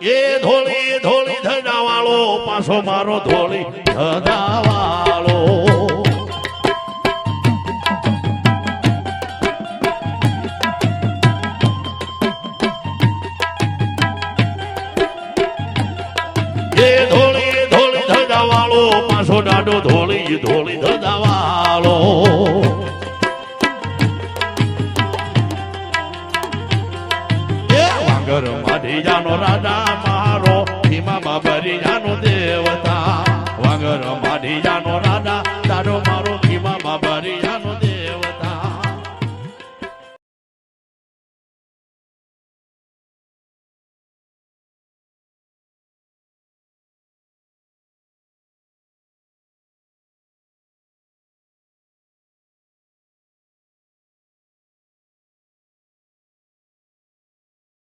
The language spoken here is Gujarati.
એ ધોળી ધોળી ધજા વાળો પાછો મારો ધોળી ધજા વાળો એ ધોળી ધોળી ધજા વાળો પાછો ડાડો ધોળી ધોળી ધજા વાળો એ વાંગર માઢી જાનો રાજા મારો ભીમા બાબરી જાનો દેવતા. વાંગર માઢી જાનો રાજા